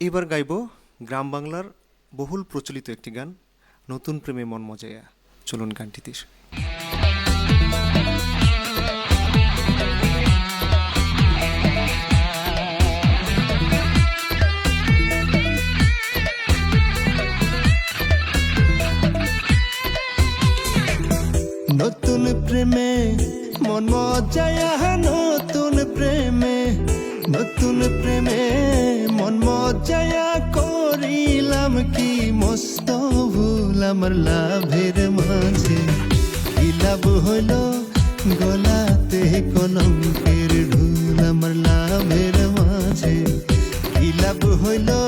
এবার গাইব গ্রাম বাংলার বহুল প্রচলিত একটি গান, নতুন প্রেমে মন মজায়া চলুন গানটিতে নতুন প্রেমে মন মজায়া মজায়া করিলাম কি মস্ত ভুল আমার লাভের মাঝে? কি লাভ হলো গলাতে কলঙ্কের ঢুল আমার লাভের মাঝে? কি লাভ হলো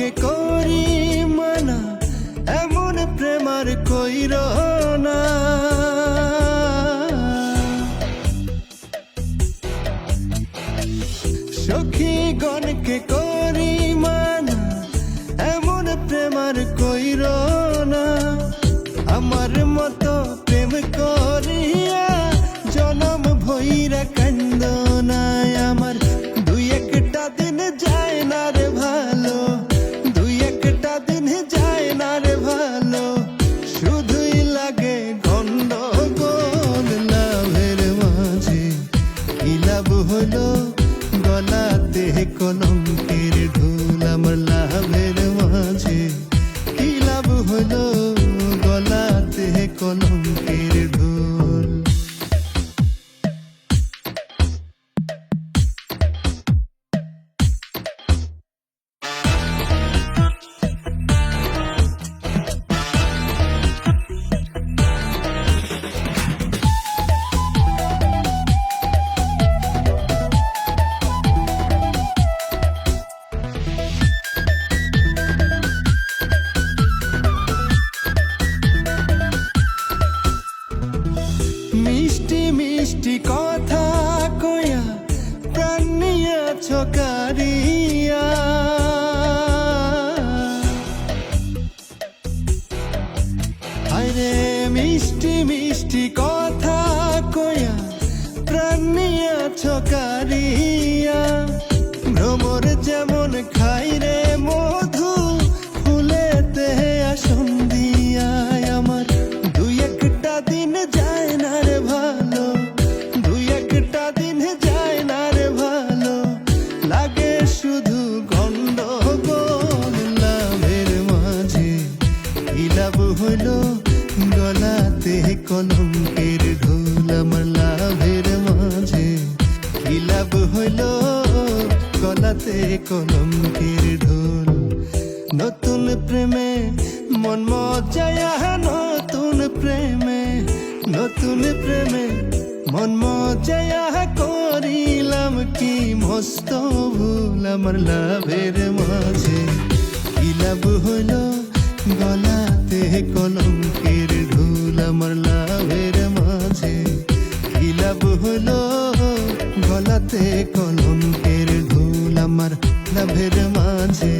গণকে করি মানা এমন প্রেমার কইর হলো গলাতে কলঙ্কের ঢোল আমার লাভের মাঝে। কি লাভ হলো গলাতে কলঙ্কের মিষ্টি কথা কয়া প্রাণ নিয়েছ কারিয়া আরে মিষ্টি মিষ্টি কথা কয়া প্রাণ নিয়েছ কারিয়া শুধু গন্ডগোল লাভের মাঝে। কি লাভ হইল গলাতে কলঙ্কের ঢোল আমার লাভের মাঝে। লাভ হইল গলাতে কলঙ্কের ঢোল। নতুন প্রেমে মন মজায়া, নতুন প্রেমে নতুন প্রেমে মন মজায়া করিলাম কি মস্ত ভুল আমার লাভের মাঝে। লাভ হলো গলাতে কলঙ্কের ঢোল আমার লাভের মাঝে। লাভ হলো গলাতে কলঙ্কের ঢোল আমার লাভের মাঝে।